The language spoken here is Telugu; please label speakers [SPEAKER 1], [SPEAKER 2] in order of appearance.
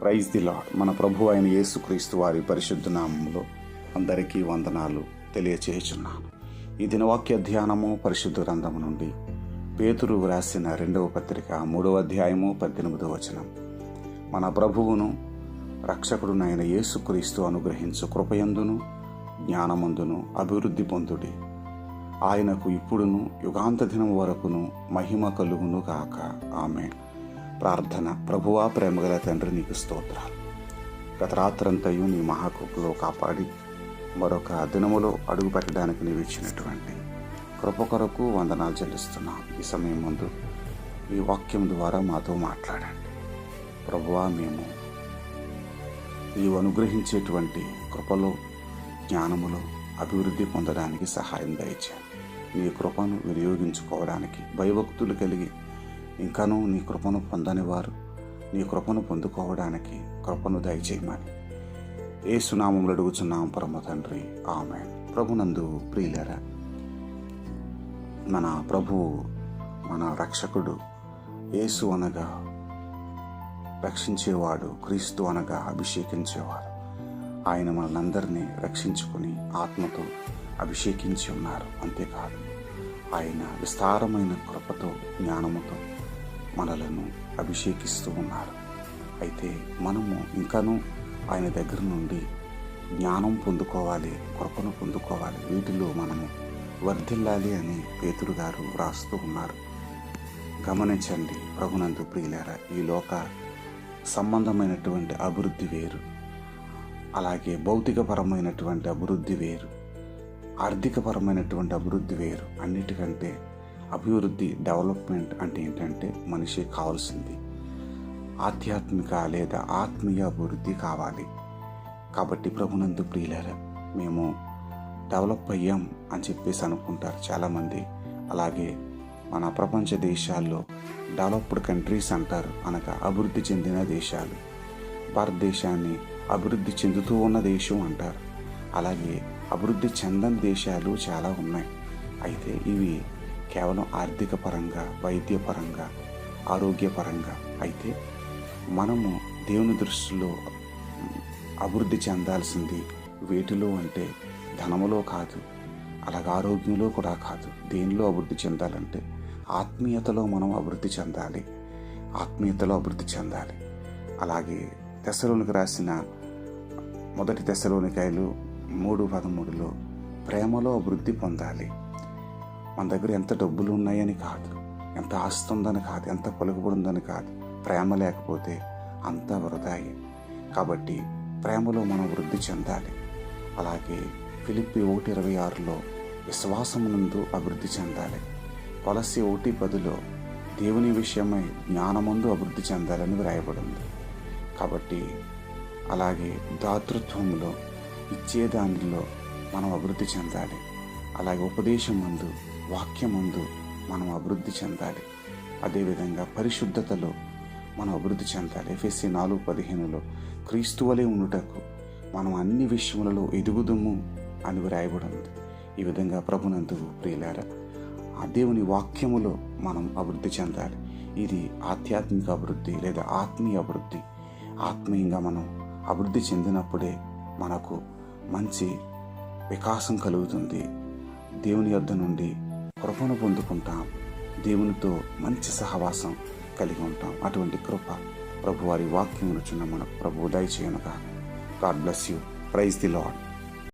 [SPEAKER 1] ప్రైజ్ ది లాడ్ మన ప్రభు అయిన యేసుక్రీస్తు వారి పరిశుద్ధ నామంలో అందరికీ వందనాలు తెలియచేయుచున్నాను ఈ దినవాక్య ధ్యానము పరిశుద్ధ గ్రంథము నుండి పేతురు వ్రాసిన రెండవ పత్రిక మూడవ అధ్యాయము పద్దెనిమిదవ వచనం. మన ప్రభువును రక్షకుడునైన యేసుక్రీస్తు అనుగ్రహించు కృపయందును జ్ఞానమందును అభివృద్ధి పొందుడి. ఆయనకు ఇప్పుడును యుగాంత దినం వరకును మహిమ కలుగును గాక ఆమె ప్రార్థన. ప్రభువా ప్రేమగల తండ్రి నీకు స్తోత్రాలు. గత రాత్రంతయు నీ మహాకృపలో కాపాడి మరొక దినములో అడుగు పెట్టడానికి నీవు ఇచ్చినటువంటి కృప కొరకు వందనాలు చెల్లిస్తున్నాం. ఈ సమయం ముందు ఈ వాక్యం ద్వారా మాతో మాట్లాడండి. ప్రభువా మేము నీవు అనుగ్రహించేటువంటి కృపలో జ్ఞానములో అభివృద్ధి పొందడానికి సహాయం దయచేయండి. నీ కృపను వినియోగించుకోవడానికి భయభక్తులు కలిగి ఇంకనూ నీ కృపను పొందని వారు నీ కృపను పొందుకోవడానికి కృపను దయచేయమని. ఏ సునామంలో అడుగుచున్నాం పరమ తండ్రి. ఆమె ప్రభునందు ప్రియులరా మన ప్రభువు మన రక్షకుడు యేసు అనగా రక్షించేవాడు క్రీస్తు అనగా అభిషేకించేవాడు ఆయన మనందరినీ రక్షించుకుని ఆత్మతో అభిషేకించి ఉన్నారు. అంతేకాదు ఆయన విస్తారమైన కృపతో జ్ఞానముతో మనలను అభిషేకిస్తూ ఉన్నారు. అయితే మనము ఇంకాను ఆయన దగ్గర నుండి జ్ఞానం పొందుకోవాలి కృపను పొందుకోవాలి. వీటిలో మనము వర్ధిల్లాలి అని పేతురు గారు వ్రాస్తూ ఉన్నారు. గమనించండి ప్రభునందు ప్రియులారా ఈ లోక సంబంధమైనటువంటి అభివృద్ధి వేరు. అలాగే భౌతికపరమైనటువంటి అభివృద్ధి వేరు. ఆర్థికపరమైనటువంటి అభివృద్ధి వేరు. అన్నిటికంటే అభివృద్ధి డెవలప్మెంట్ అంటే ఏంటంటే మనిషి కావాల్సింది. ఆధ్యాత్మిక లేదా ఆత్మీయ అభివృద్ధి కావాలి. కాబట్టి ప్రభునందు ప్రియులారా మేము డెవలప్ అయ్యాం అని చెప్పేసి అనుకుంటారు చాలామంది. అలాగే మన ప్రపంచ దేశాల్లో డెవలప్డ్ కంట్రీస్ అంటారు అనగా అభివృద్ధి చెందిన దేశాలు. భారతదేశాన్ని అభివృద్ధి చెందుతూ ఉన్న దేశం అంటారు. అలాగే అభివృద్ధి చెందని దేశాలు చాలా ఉన్నాయి. అయితే ఇవి కేవలం ఆర్థిక పరంగా వైద్యపరంగా ఆరోగ్యపరంగా అయితే మనము దేవుని దృష్టిలో అభివృద్ధి చెందాల్సింది వేటిలో అంటే ధనములో కాదు అలాగే ఆరోగ్యంలో కూడా కాదు. దేనిలో అభివృద్ధి చెందాలంటే ఆత్మీయతలో మనం అభివృద్ధి చెందాలి ఆత్మీయతలో అభివృద్ధి చెందాలి. అలాగే దశలోనికి రాసిన మొదటి దశలోనికాయలు మూడు పదమూడులో ప్రేమలో అభివృద్ధి పొందాలి. మన దగ్గర ఎంత డబ్బులు ఉన్నాయని కాదు. ఎంత ఆస్తి ఉందని కాదు. ఎంత పలుకుబడి కాదు. ప్రేమ లేకపోతే అంతా వృధాయి. కాబట్టి ప్రేమలో మనం వృద్ధి చెందాలి. అలాగే ఫిలిప్పి ఒకటి ఇరవై ఆరులో విశ్వాసమునందు అభివృద్ధి చెందాలి. కొలసి ఒకటి పదిలో దేవుని విషయమై జ్ఞానమందు అభివృద్ధి చెందాలని వ్రాయబడింది. కాబట్టి అలాగే దాతృత్వంలో ఇచ్చే దానిలో మనం అభివృద్ధి చెందాలి. అలాగే ఉపదేశం ముందు వాక్యం ముందు మనం అభివృద్ధి చెందాలి. అదేవిధంగా పరిశుద్ధతలో మనం అభివృద్ధి చెందాలి. ఎఫ్ఎస్సి నాలుగు పదిహేనులో క్రీస్తు వలె ఉండుటకు మనం అన్ని విషయములలో ఎదుగుదుము అని వ్రాయబడింది. ఈ విధంగా ప్రభునందు ప్రియులారా ఆ దేవుని వాక్యములో మనం అభివృద్ధి చెందాలి. ఇది ఆధ్యాత్మిక అభివృద్ధి లేదా ఆత్మీయ అభివృద్ధి. ఆత్మీయంగా మనం అభివృద్ధి చెందినప్పుడే మనకు మంచి వికాసం కలుగుతుంది. దేవుని యొద్ద నుండి కృపను పొందుకుంటాం. దేవునితో మంచి సహవాసం కలిగి ఉంటాం. అటువంటి కృప ప్రభువారి వాక్యం చిన్న మనకు ప్రభు దయచేయనుగా God bless you praise the Lord